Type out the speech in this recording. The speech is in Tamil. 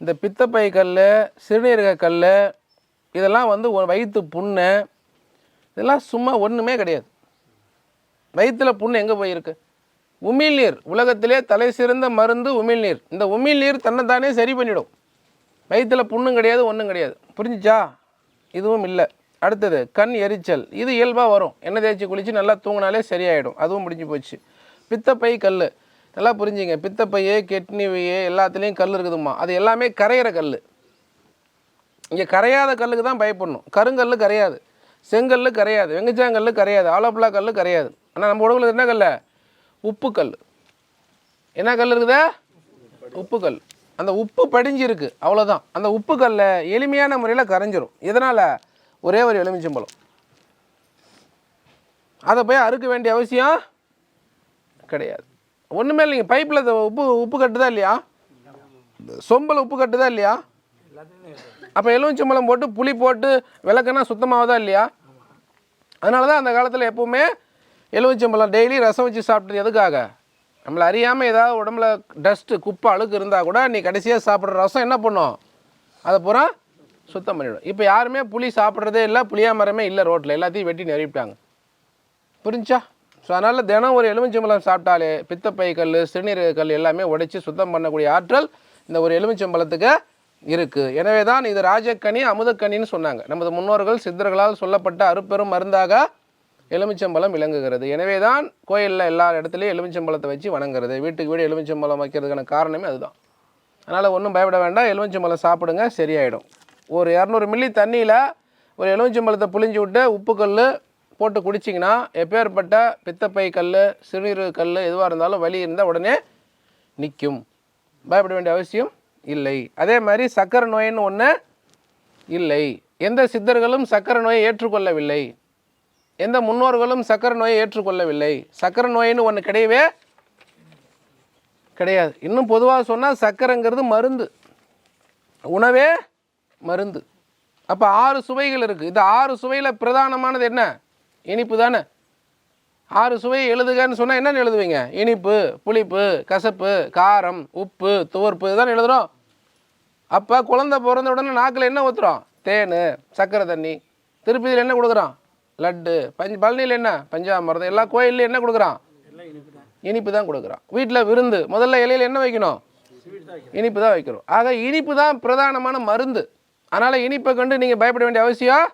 இந்த பித்தப்பை கல் சிறுநீரக கல் இதெல்லாம் வந்து வயிற்று புண்ணு இதெல்லாம் சும்மா ஒன்றுமே கிடையாது. வயிற்றில் புண்ணு எங்கே போயிருக்கு உமிழ்நீர் உலகத்திலே தலை சிறந்த மருந்து உமிழ்நீர் இந்த உமிழ்நீர் தன்னைத்தானே சரி பண்ணிடும். வயிற்றில் புண்ணும் கிடையாது ஒன்றும் கிடையாது. புரிஞ்சிச்சா? இதுவும் இல்லை. அடுத்தது கண் எரிச்சல். இது இயல்பாக வரும். எண்ணெய் தேய்ச்சி குளித்து நல்லா தூங்கினாலே சரியாயிடும். அதுவும் முடிஞ்சு போச்சு. பித்தப்பை கல் நல்லா புரிஞ்சுங்க. பித்தப்பையே கெட்னிவையே எல்லாத்துலேயும் கல் இருக்குதும்மா. அது எல்லாமே கரையிற கல் இங்கே கரையாத கல்லுக்கு தான் பயப்படணும். கருங்கல் கரையாது. செங்கல் கரையாது. வெங்கச்சாங்கல் கரையாது. ஆலோப்பலா கல் கரையாது. ஆனால் நம்ம உடம்புல என்ன கல் உப்பு கல் என்ன கல் இருக்குதா? உப்பு கல். அந்த உப்பு படிஞ்சிருக்கு. அவ்வளோதான் அந்த உப்பு கல்லை எளிமையான முறையில் கரைஞ்சிரும். இதனால் ஒரே ஒரு எலுமிச்சம்பழம். அதை போய் அறுக்க வேண்டிய அவசியம் கிடையாது. ஒன்றுமே இல்லைங்க. பைப்பில் உப்பு உப்பு கட்டுதா இல்லையா? சொம்பில் உப்பு கட்டுதா இல்லையா? அப்போ எலுமிச்சம்பழம் போட்டு புளி போட்டு விளக்குனா சுத்தமாகதா இல்லையா? அதனால தான் அந்த காலத்தில் எப்போவுமே எலுமிச்சம்பழம் டெய்லி ரசம் வச்சு சாப்பிட்டது எதுக்காக? நம்மளை அறியாமல் ஏதாவது உடம்புல டஸ்ட்டு குப்பை அழுக்கு இருந்தால் கூட நீ கடைசியாக சாப்பிட்ற ரசம் என்ன பண்ணும்? அதை பூரா சுத்தம் பண்ணிவிடும் இப்போ யாருமே புளி சாப்பிட்றதே இல்லை புளியா மரமே இல்லை ரோட்டில் எல்லாத்தையும் வெட்டி நிறுவிட்டாங்க புரிஞ்சா? ஸோ அதனால் தினம் ஒரு எலுமிச்சம்பழம் சாப்பிட்டாலே பித்தப்பை கல் கல் எல்லாமே உடைச்சி சுத்தம் பண்ணக்கூடிய ஆற்றல் இந்த ஒரு எலுமிச்சம்பழத்துக்கு இருக்குது எனவே தான் இது ராஜக்கனி அமுதக்கனின்னு சொன்னாங்க. நமது முன்னோர்கள் சித்தர்களால் சொல்லப்பட்ட அருப்பெரும் மருந்தாக எலுமிச்சம்பழம் விளங்குகிறது. எனவே தான் கோயிலில் எல்லா இடத்துலையும் எலுமிச்சம்பழத்தை வச்சு வணங்குறது. வீட்டுக்கு வீடு எலுமிச்சம்பழம் வைக்கிறதுக்கான காரணமே அதுதான். அதனால் ஒன்றும் பயப்பட வேண்டாம். எலுமிச்சம்பழம் சாப்பிடுங்க சரியாயிடும். ஒரு இரநூறு மில்லி தண்ணியில் ஒரு எலுமிச்சம்பழத்தை புளிஞ்சு விட்டு உப்பு கல் போட்டு குடிச்சிங்கன்னா எப்பேற்பட்ட பித்தப்பை கல் சிறுநீரக கல் எதுவாக இருந்தாலும் வலி இருந்தால் உடனே நிற்கும் பயப்பட வேண்டிய அவசியம் இல்லை. அதே மாதிரி சக்கரை நோயின்னு ஒன்று இல்லை. எந்த சித்தர்களும் சக்கரை நோயை ஏற்றுக்கொள்ளவில்லை. எந்த முன்னோர்களும் சக்கரை நோயை ஏற்றுக்கொள்ளவில்லை. சக்கரை நோயின்னு ஒன்று கிடையவே கிடையாது. இன்னும் பொதுவாக சொன்னால் சக்கரைங்கிறது மருந்து. உணவே மருந்து. அப்போ ஆறு சுவைகள் இருக்குது இந்த ஆறு சுவையில் பிரதானமானது என்ன? இனிப்பு தானே? ஆறு சுவையை எழுதுகன்னு சொன்னால் என்னென்னு எழுதுவீங்க? இனிப்பு புளிப்பு கசப்பு காரம் உப்பு துவர்ப்பு இதுதான் எழுதுகிறோம் அப்போ குழந்த பிறந்த உடனே நாக்கில் என்ன ஊற்றுறோம் தேன் சக்கரை தண்ணி. திருப்பதியில் என்ன கொடுக்குறான் லட்டு. பஞ்ச பழனியில் என்ன? பஞ்சாமிரதம். எல்லா கோயில்லையும் என்ன கொடுக்குறான் இனிப்பு தான் கொடுக்குறான் வீட்டில் விருந்து. முதல்ல இலையில் என்ன வைக்கணும்? இனிப்பு தான் வைக்கிறோம் ஆக இனிப்பு தான் பிரதானமான மருந்து. அதனால் இனிப்பை கண்டு நீங்கள் பயப்பட வேண்டிய அவசியம்